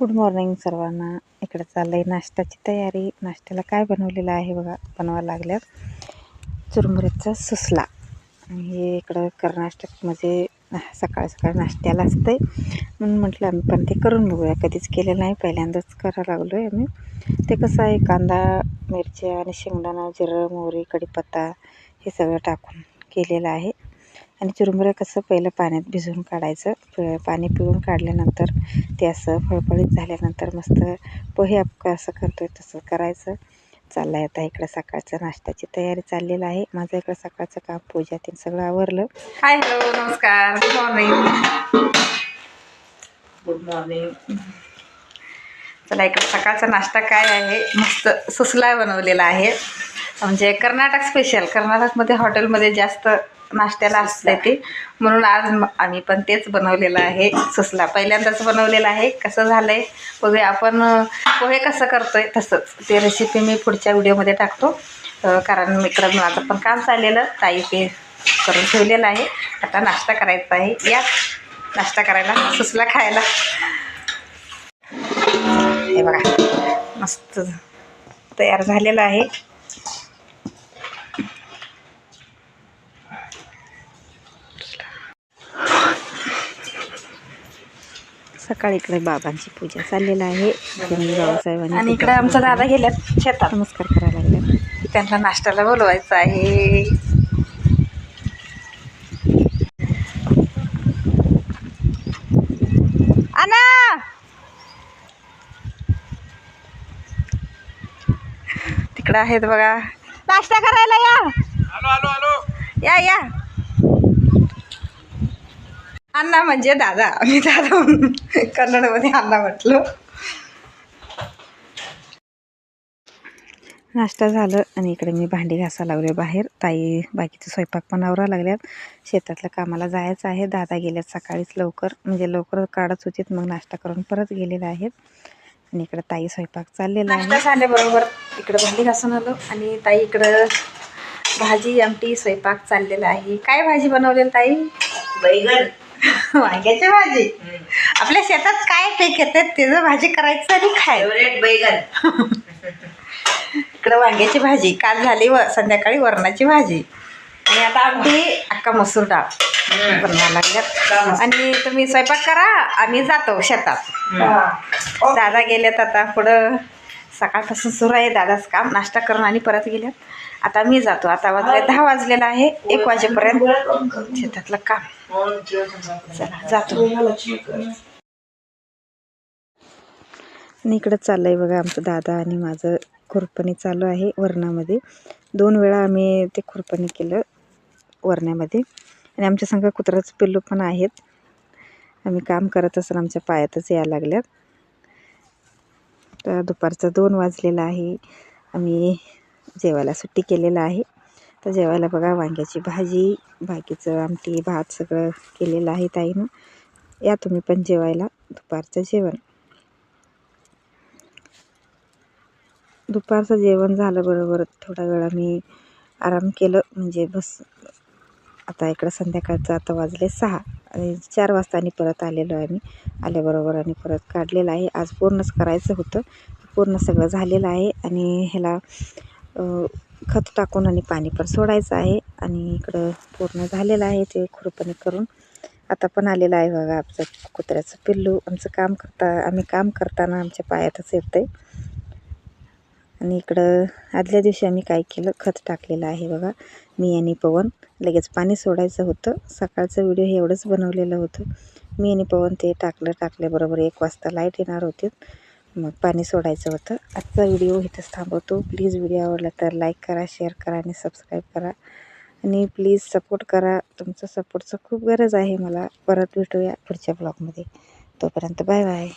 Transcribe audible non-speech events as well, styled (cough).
Good morning सर्वांना. इकडे चाललं आहे नाश्त्याची तयारी. नाश्त्याला काय बनवलेलं आहे बघा बनवायला लागल्यात. चुरमुऱ्याचा सुसला. आणि हे इकडं कर्नाटकमध्ये सकाळ सकाळ नाश्त्याला असते म्हणून म्हटलं आम्ही पण ते करून बघूया. कधीच केलेलं नाही. पहिल्यांदाच करायला लागलो आहे आम्ही. ते कसं आहे कांदा मिरच्या आणि शेंगदाणा जिरं मोहरी कढीपत्ता हे सगळं टाकून केलेलं आहे. आणि चुरमुरं कसं पहिलं पाण्यात भिजवून काढायचं प पाणी पिळून काढल्यानंतर ते असं फळफळीत झाल्यानंतर मस्त पोहे आपण असं करतो आहे तसं करायचं. चाललं आहे आता इकडं सकाळचं नाश्त्याची तयारी चाललेलं आहे. माझं इकडं सकाळचं काम पूजा ते सगळं आवरलं. हाय हॅलो नमस्कार. गुड मॉर्निंग गुड मॉर्निंग चला इकडे सकाळचा नाश्ता काय आहे? मस्त सुसला बनवलेला आहे. म्हणजे कर्नाटक स्पेशल कर्नाटकमध्ये हॉटेलमध्ये जास्त नाश्त्याला असते ते. म्हणून आज आम्ही पण तेच बनवलेलं आहे. सुसला पहिल्यांदाच बनवलेलं आहे. कसं झालं आहे बघूया. आपण पोहे कसं करतोय तसंच. ते रेसिपी मी पुढच्या व्हिडिओमध्ये टाकतो. कारण इकडं माझं पण काम चाललेलं. ताई ते करून ठेवलेलं आहे. आता नाश्ता करायचा आहे. या. नाश्ता करायला. सुसला खायला. हे बघा. मस्त तयार झालेलं आहे. सकाळी इकडे बाबांची पूजा चाललेलं आहे. बाबासाहेबांनी आणि इकडे आमचा दादा गेल्यात शेतात. नमस्कार करायला लागले. त्यांना नाश्त्याला बोलवायचं आहे. आणा तिकडं आहेत बघा. नाश्ता करायला या. आलो आलो आलो. या या. अण्णा म्हणजे दादा. मी दादा कन्नडमध्ये अण्णा म्हटलं. नाश्ता झालं आणि इकडे मी भांडी घासायला लागले बाहेर. ताई बाकीचं स्वयंपाक पण आवरा लागल्यात. शेतातलं कामाला जायचं आहे. दादा गेल्यात सकाळीच लवकर. म्हणजे लवकर काढत होतीत मग नाश्ता करून परत गेलेले आहेत. आणि इकडे ताई स्वयंपाक चाललेला नाश्ता आहे झाल्याबरोबर इकडं भांडी घासून आलो आणि ताई इकडं भाजी आमटी स्वयंपाक चाललेला आहे. काय भाजी बनवलेली ताई? बैगन. (laughs) वांग्याची भाजी. आपल्या शेतात काय पीक येतात त्याचं भाजी करायचं आणि खाय फेवरेट बैगन. इकडं वांग्याची भाजी. काल झाली व संध्याकाळी वरणाची भाजी. आणि आता आमटी अक्का मसूर डाळ. बनवायला लागल्यात. आणि तुम्ही स्वयंपाक करा आम्ही जातो शेतात. दादा गेल्यात आता पुढं. सकाळपासून सुरू आहे दादाच काम. नाश्ता करून आणि परत गेल्यात. आता मी जातो. आता वाजले दहा वाजलेला आहे. एक वाजेपर्यंत शेतातलं काम. चला जातो. आणि इकडं चाललं आहे बघा आमचं दादा आणि माझं खुरपणी चालू आहे वरणामध्ये. दोन वेळा आम्ही ते खुरपणी केलं वरण्यामध्ये. आणि आमच्या संघ कुत्राचं पिल्लू पण आहेत. आम्ही काम करत असताना आमच्या पायातच यायला लागल्यात. तर दुपारचं दोन वाजलेलं आहे. आम्ही जेवायला सुट्टी केलेलं आहे. तर जेवायला बघा वांग्याची भाजी बाकीचं आमटी भात सगळं केलेलं आहे ताईनं. या तुम्ही पण जेवायला दुपारचं जेवण. दुपारचं जेवण झालं बरोबर. थोडा वेळ आम्ही आराम केलं. म्हणजे बस आता इकडं संध्याकाळचं आता वाजले सहा. आणि चार वाजता आणि परत आलेलो आहे आम्ही आल्याबरोबर आणि परत काढलेलं आहे. आज पूर्णच करायचं होतं. पूर्ण सगळं झालेलं आहे आणि ह्याला खत टाकून आणि पाणी पण सोडायचं आहे आणि इकडं पूर्ण झालेलं आहे ते खुरपणी करून. आता पण आलेलं आहे बघा आमचं कुत्र्याचं पिल्लू. आमचं काम करता आम्ही काम करताना आमच्या पायातच येतं आहे आणि इकडं आदल्या दिवशी आम्ही काय केलं? खत टाकलेलं आहे बघा. मी आणि पवन. लगेच पाणी सोडायचं होतं. सकाळचं व्हिडिओ हे एवढंच बनवलेलं होतं. मी आणि पवन ते टाकलं टाकल्याबरोबर एक वाजता लाइट येणार होती. मग पाणी सोडायचं होतं. आजचा व्हिडिओ इथंच थांबवतो. प्लीज व्हिडिओ आवडला तर लाईक करा शेअर करा आणि सबस्क्राईब करा. आणि प्लीज सपोर्ट करा. तुमचं सपोर्टचं खूप गरज आहे मला. परत भेटूया पुढच्या ब्लॉगमध्ये तोपर्यंत बाय बाय